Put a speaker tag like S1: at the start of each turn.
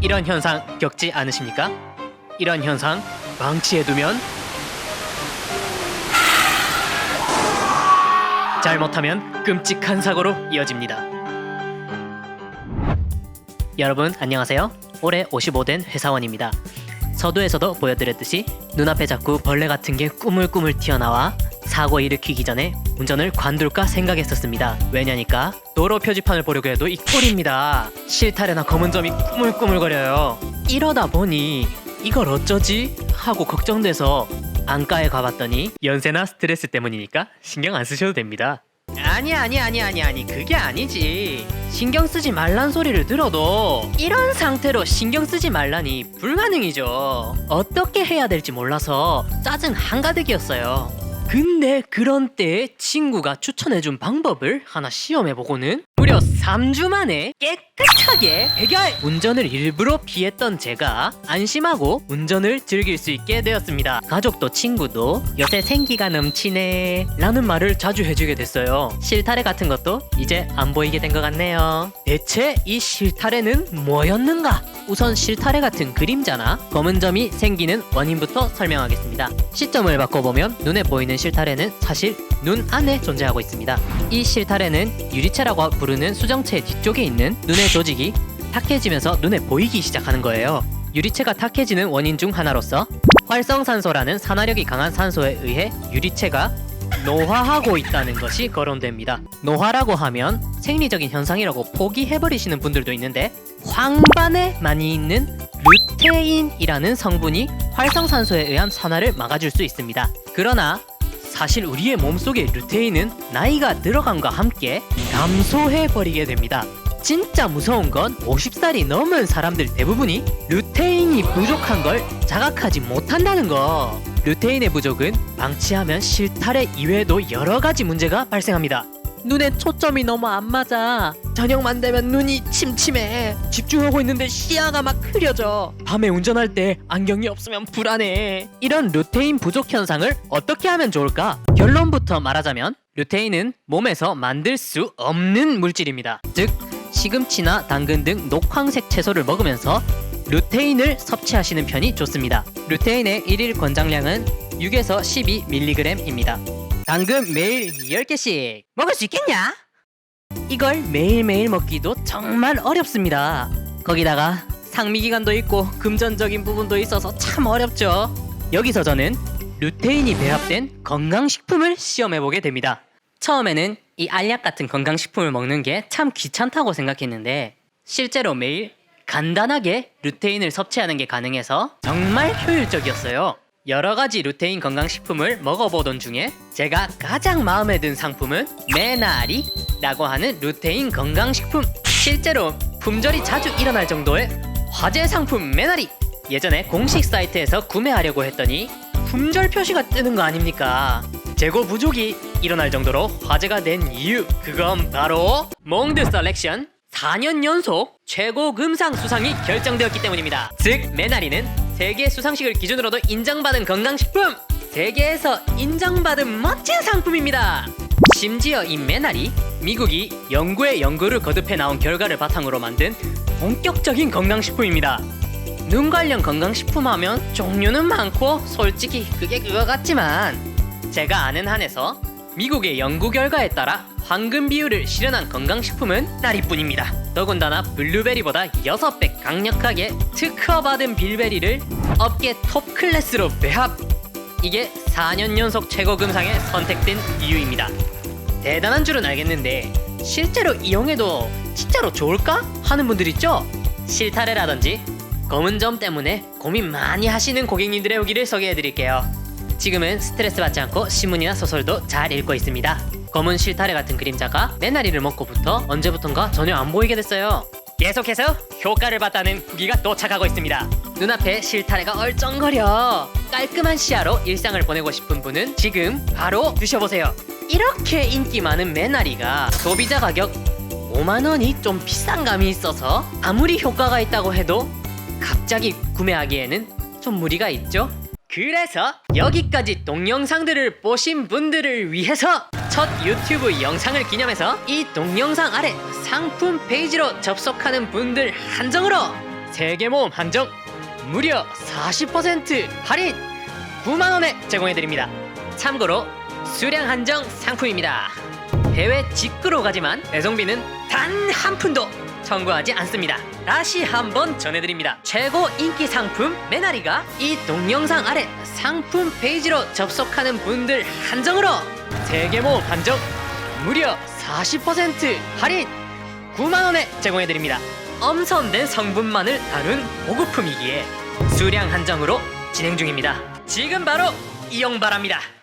S1: 이런 현상 겪지 않으십니까? 이런 현상 방치해두면 잘못하면 끔찍한 사고로 이어집니다. 여러분 안녕하세요. 올해 55된 회사원입니다. 서두에서도 보여드렸듯이 눈앞에 자꾸 벌레 같은 게 꾸물꾸물 튀어나와 사고 일으키기 전에 운전을 관둘까 생각했었습니다. 왜냐니까 도로 표지판을 보려고 해도 이 꼴입니다. 실타래나 검은 점이 꾸물꾸물거려요. 이러다 보니 이걸 어쩌지 하고 걱정돼서 안과에 가봤더니 연세나 스트레스 때문이니까 신경 안 쓰셔도 됩니다. 아니 아니 아니 아니 아니 그게 아니지 신경 쓰지 말란 소리를 들어도 이런 상태로 신경 쓰지 말라니 불가능이죠 어떻게 해야 될지 몰라서 짜증 한가득이었어요 근데 그런 때에 친구가 추천해준 방법을 하나 시험해보고는 무려 3주 만에 깨끗하게 해결! 운전을 일부러 피했던 제가 안심하고 운전을 즐길 수 있게 되었습니다. 가족도 친구도 요새 생기가 넘치네 라는 말을 자주 해주게 됐어요. 실타래 같은 것도 이제 안 보이게 된 것 같네요. 대체 이 실타래는 뭐였는가? 우선 실타래 같은 그림자나 검은 점이 생기는 원인부터 설명하겠습니다. 시점을 바꿔보면 눈에 보이는 실타래는 사실 눈 안에 존재하고 있습니다. 이 실타래는 유리체라고 부르는 수정체 뒤쪽에 있는 눈의 조직이 탁해지면서 눈에 보이기 시작하는 거예요. 유리체가 탁해지는 원인 중 하나로서 활성산소라는 산화력이 강한 산소에 의해 유리체가 노화하고 있다는 것이 거론됩니다. 노화라고 하면 생리적인 현상이라고 포기해버리시는 분들도 있는데 황반에 많이 있는 루테인이라는 성분이 활성산소에 의한 산화를 막아줄 수 있습니다. 그러나 사실 우리의 몸속의 루테인은 나이가 들어감과 함께 감소해버리게 됩니다. 진짜 무서운 건 50살이 넘은 사람들 대부분이 루테인이 부족한 걸 자각하지 못한다는 거. 루테인의 부족은 방치하면 실타래 이외에도 여러 가지 문제가 발생합니다. 눈에 초점이 너무 안 맞아. 저녁만 되면 눈이 침침해. 집중하고 있는데 시야가 막 흐려져. 밤에 운전할 때 안경이 없으면 불안해. 이런 루테인 부족 현상을 어떻게 하면 좋을까? 결론부터 말하자면 루테인은 몸에서 만들 수 없는 물질입니다. 즉 시금치나 당근 등 녹황색 채소를 먹으면서 루테인을 섭취하시는 편이 좋습니다. 루테인의 일일 권장량은 6에서 12mg입니다. 당근 매일 10개씩 먹을 수 있겠냐? 이걸 매일매일 먹기도 정말 어렵습니다. 거기다가 상미기간도 있고 금전적인 부분도 있어서 참 어렵죠. 여기서 저는 루테인이 배합된 건강식품을 시험해보게 됩니다. 처음에는 이 알약 같은 건강식품을 먹는 게 참 귀찮다고 생각했는데 실제로 매일 간단하게 루테인을 섭취하는 게 가능해서 정말 효율적이었어요. 여러 가지 루테인 건강식품을 먹어보던 중에 제가 가장 마음에 든 상품은 메나리라고 하는 루테인 건강식품. 실제로 품절이 자주 일어날 정도의 화제 상품 메나리. 예전에 공식 사이트에서 구매하려고 했더니 품절 표시가 뜨는 거 아닙니까? 재고 부족이 일어날 정도로 화제가 된 이유 그건 바로 몽드 셀렉션 4년 연속 최고 금상 수상이 결정되었기 때문입니다. 즉 메나리는 세계 수상식을 기준으로도 인정받은 건강식품 세계에서 인정받은 멋진 상품입니다. 심지어 이 메나리 미국이 연구에 연구를 거듭해 나온 결과를 바탕으로 만든 본격적인 건강식품입니다. 눈 관련 건강식품 하면 종류는 많고 솔직히 그게 그거 같지만 제가 아는 한에서 미국의 연구 결과에 따라 황금 비율을 실현한 건강식품은 나리뿐입니다. 더군다나 블루베리보다 6배 강력하게 특허받은 빌베리를 업계 톱 클래스로 배합! 이게 4년 연속 최고 금상에 선택된 이유입니다. 대단한 줄은 알겠는데 실제로 이용해도 진짜로 좋을까? 하는 분들 있죠? 실타래라든지 검은 점 때문에 고민 많이 하시는 고객님들의 오기를 소개해드릴게요. 지금은 스트레스 받지 않고 신문이나 소설도 잘 읽고 있습니다. 검은 실타래 같은 그림자가 메나리를 먹고부터 언제부턴가 전혀 안 보이게 됐어요. 계속해서 효과를 봤다는 후기가 도착하고 있습니다. 눈앞에 실타래가 얼쩡거려. 깔끔한 시야로 일상을 보내고 싶은 분은 지금 바로 드셔보세요. 이렇게 인기 많은 메나리가 소비자 가격 5만 원이 좀 비싼 감이 있어서 아무리 효과가 있다고 해도 갑자기 구매하기에는 좀 무리가 있죠? 그래서 여기까지 동영상들을 보신 분들을 위해서 첫 유튜브 영상을 기념해서 이 동영상 아래 상품 페이지로 접속하는 분들 한정으로 세계 모험 한정 무려 40% 할인 9만 원에 제공해 드립니다. 참고로 수량 한정 상품입니다. 해외 직구로 가지만 배송비는 단 한 푼도 청구하지 않습니다. 다시 한번 전해드립니다. 최고 인기 상품 메나리가 이 동영상 아래 상품 페이지로 접속하는 분들 한정으로 세계 모험 한정 무려 40% 할인 9만 원에 제공해 드립니다. 엄선된 성분만을 다룬 보급품이기에 수량 한정으로 진행 중입니다. 지금 바로 이용 바랍니다.